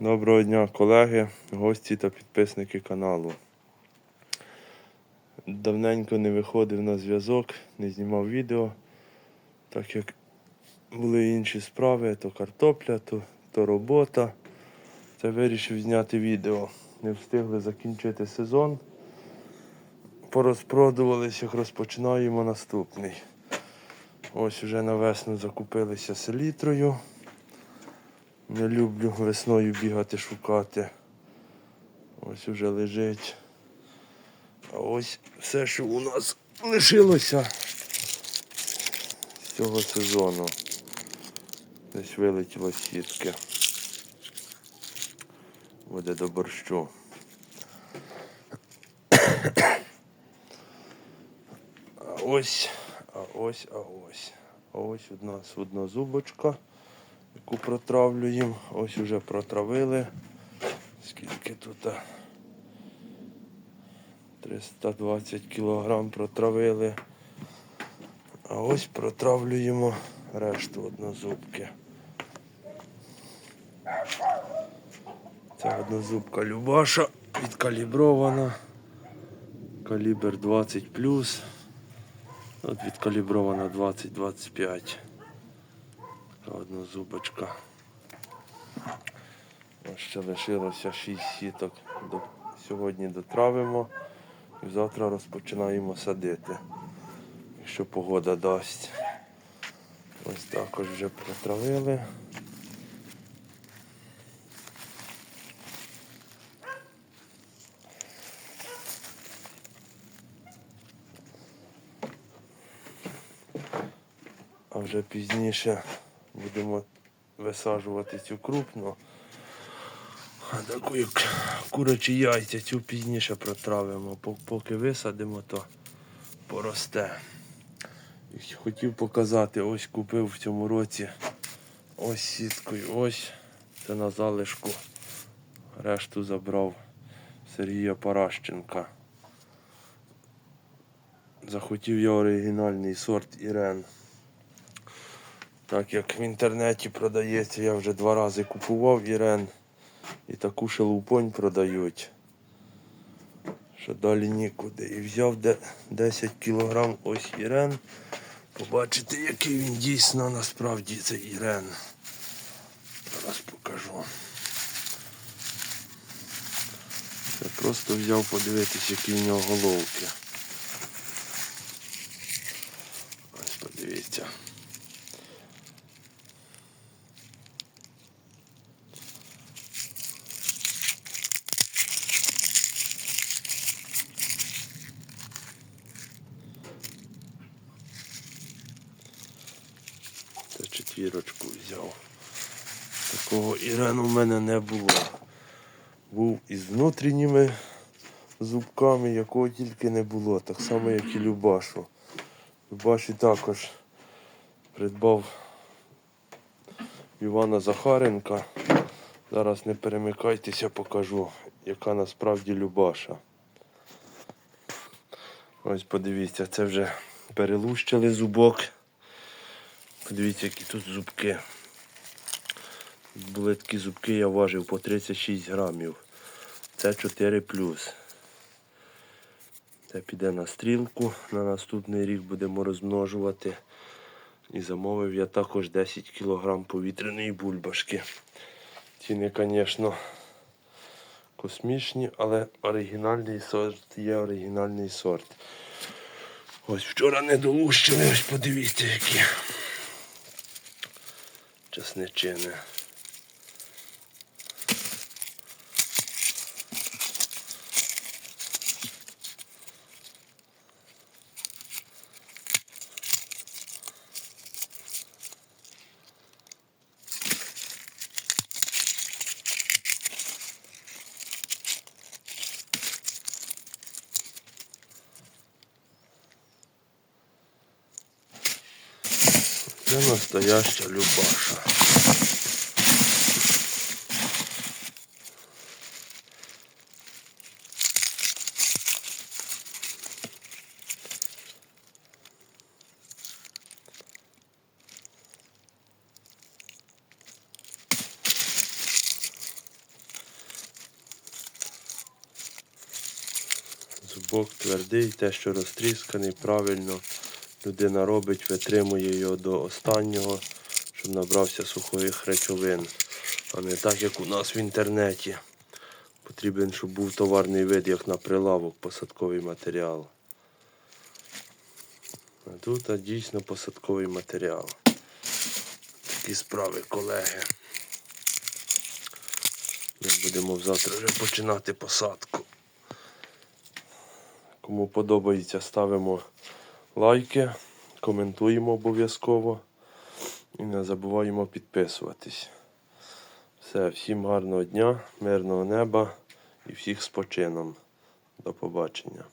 Доброго дня, колеги, гості та підписники каналу. Давненько не виходив на зв'язок, не знімав відео, так як були інші справи, то картопля, то, то робота. Та вирішив зняти відео. Не встигли закінчити сезон. Порозпродувались, як розпочинаємо наступний. Ось вже на весну закупилися селітрою. Не люблю весною бігати шукати. Ось уже лежить. А ось все, що у нас лишилося з цього сезону. Десь вилетіло сітки. Буде до борщу. А ось, а ось, а ось. А ось у нас одна зубочка яку протравлюємо. Ось уже протравили. Скільки тут? 320 кілограм протравили. А ось протравлюємо решту однозубки. Це однозубка Любаша відкалібрована. Калібр 20 От відкалібрована 20-25. Одна зубочка. Ось ще лишилося 6 сіток. До, сьогодні дотравимо і завтра розпочинаємо садити, якщо погода дасть. Ось також вже протравили. А вже пізніше будемо висаджувати цю крупну. А таку як курячі яйця цю пізніше протравимо. Поки висадимо, то поросте. Хотів показати, ось купив в цьому році ось сіткою, ось це на залишку. Решту забрав Сергія Паращенка. Захотів я оригінальний сорт Ірен. Так як в інтернеті продається, я вже два рази купував Ірен. І таку шелупонь продають. Що далі нікуди. І взяв 10 кілограм ось Ірен. Побачите, який він дійсно насправді це Ірен. Зараз покажу. Я просто взяв подивитись, які в нього головки. Ось подивіться. Це четвірочку взяв. Такого Ірену в мене не було. Був із внутрішніми зубками, якого тільки не було. Так само, як і Любашу. Любаші також придбав Івана Захаренка. Зараз не перемикайтеся, покажу, яка насправді Любаша. Ось подивіться, це вже перелущили зубок. Подивіться, які тут зубки. Були такі зубки, я важив по 36 грамів. Це 4 Це піде на стрілку. На наступний рік будемо розмножувати. І замовив я також 10 кг повітряної бульбашки. Ціни, звісно, космічні, але оригінальний сорт є оригінальний сорт. Ось вчора не долущили, ось подивіться які чесничини. Це настояща любаша. Зубок твердий, те, що розтрісканий, правильно. Людина робить, витримує його до останнього, щоб набрався сухих речовин. А не так, як у нас в інтернеті. Потрібен, щоб був товарний вид, як на прилавок, посадковий матеріал. А тут а, дійсно посадковий матеріал. Такі справи, колеги. Ми будемо завтра вже починати посадку. Кому подобається, ставимо лайки, коментуємо обов'язково і не забуваємо підписуватись. Все, всім гарного дня, мирного неба і всіх з почином. До побачення.